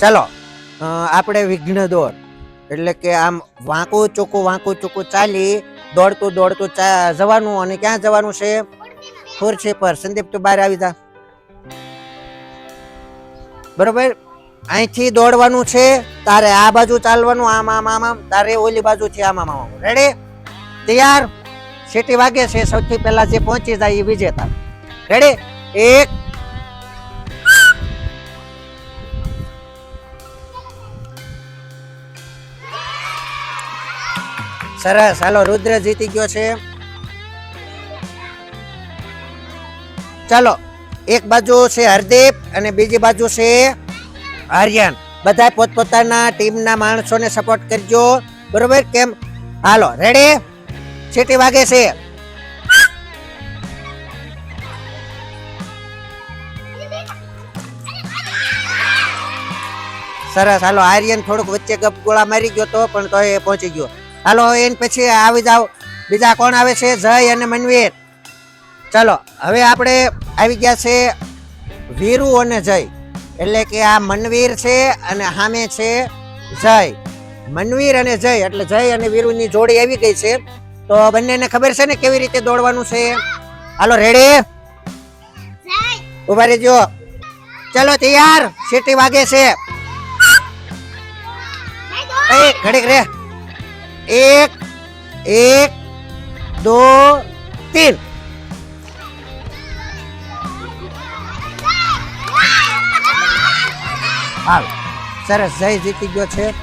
ચાલો આપણે વિઘ્ન દોડ એટલે કે આમ વાંકું ચોખ્ખું વાંકું ચોખ્ખું ચાલી, દોડતું દોડતું જવાનું અને ક્યાં જવાનું છે? ખુરશી પર સંદીપ, તું બહાર આવી જા. બરોબર? અહીંથી દોડવાનું છે, તારે આ બાજુ ચાલવાનું, આમ આમ આમ આમ, તારે ઓલી બાજુથી આમ આમ આમ. રેડી તૈયાર? સીટી વાગે છે? સૌથી પહેલા જે પહોંચી જાય એ વિજેતા. રેડી એક સરસ. હાલો, રુદ્ર જીતી ગયો છે. ચાલો, એક બાજુ છે હરદીપ અને બીજી બાજુ છે આર્યન. બધા પોતપોતાના ટીમના માણસોને સપોર્ટ કરજો. બરોબર? કેમ? હાલો રેડી સીટી વાગે છે. સરસ. હાલો, આર્યન થોડુંક વચ્ચે ગપ ગોળા મારી ગયો તો પણ તો એ પહોંચી ગયો. હાલો એન પછી આવી જાવ બીજા કોણ આવે છે? જય અને મનવીર. ચાલો હવે આપણે આવી ગયા છે વીરુ અને જય. એટલે કે આ મનવીર છે અને સામે છે જય. મનવીર અને જય એટલે જય અને વીરુની જોડી આવી ગઈ છે. તો બંનેને ખબર છે ને કેવી રીતે દોડવાનું છે? હાલો રેડી? ઊભા રહેજો. ચલો તૈયાર. સીટી વાગે છે? એ ઘડીક રે. એક એક, દો तीन હાલ. સરસ, જય જીતી ગયો છે.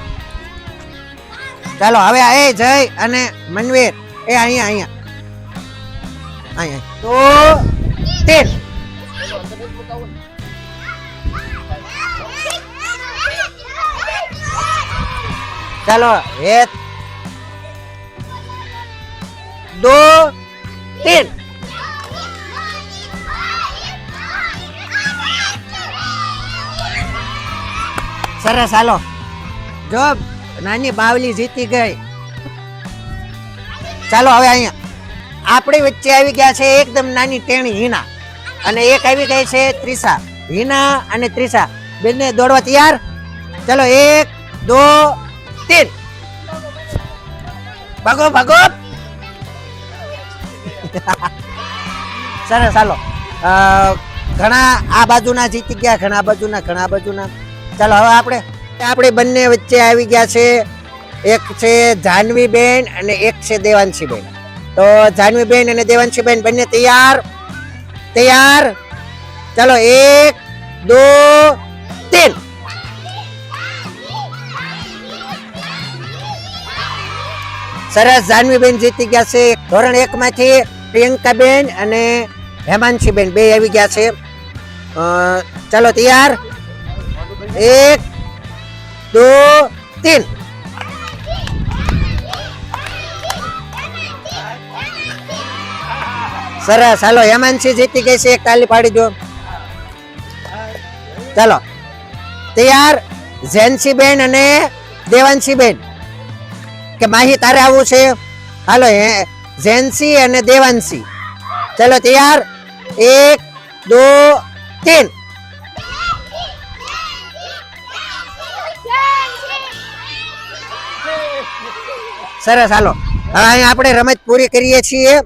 ચાલો, હવે એ જય અને મનવીર. એ અહીંયા અહીંયા. અહીંયા. તો તીન. ચાલો, એક दो तीन સરસ હાલો જો નાની બાવલી જીતી ગઈ ચાલો હવે અહીંયા આપણી વચ્ચે આવી ગયા છે એકદમ નાની ટેણી હિના અને એક આવી ગઈ છે ત્રિષા હિના અને ત્રિષા બંને દોડવા તૈયાર ચલો એક દો તીન ભાગો ભાગો સરસ ચાલો ઘણા આ બાજુના જીતી ગયા, ઘણા બાજુના ઘણા બાજુના. ચાલો, હવે આપણે આપણે બંને વચ્ચે આવી ગયા છે. એક છે જાનવી બેન અને એક છે દેવાંશી બેન તો જાનવી બેન અને દેવાંશી બેન બંને તૈયાર? તૈયાર? ચાલો, એક, દો તીન સરસ જાનવી બેન જીતી ગયા છે. ધોરણ એક માંથી પ્રિયંકા બેન અને હેમાંશીબેન, બે આવી ગયા છે. ચાલો તૈયાર. એક, દો તીન સરસ. હાલો, હેમાંશી જીતી ગઈ છે. એક તાલી પાડી દો. ચાલો. તૈયાર. ઝેનસીબેન અને દેવાંશી બેન કે માહી તારે આવવું છે? હાલો, હે ઝેન્સી અને દેવાંશી. ચલો તૈયાર? એક, દો, તીન. સરસ, હાલો. હવે આપણે રમત પૂરી કરીએ છીએ.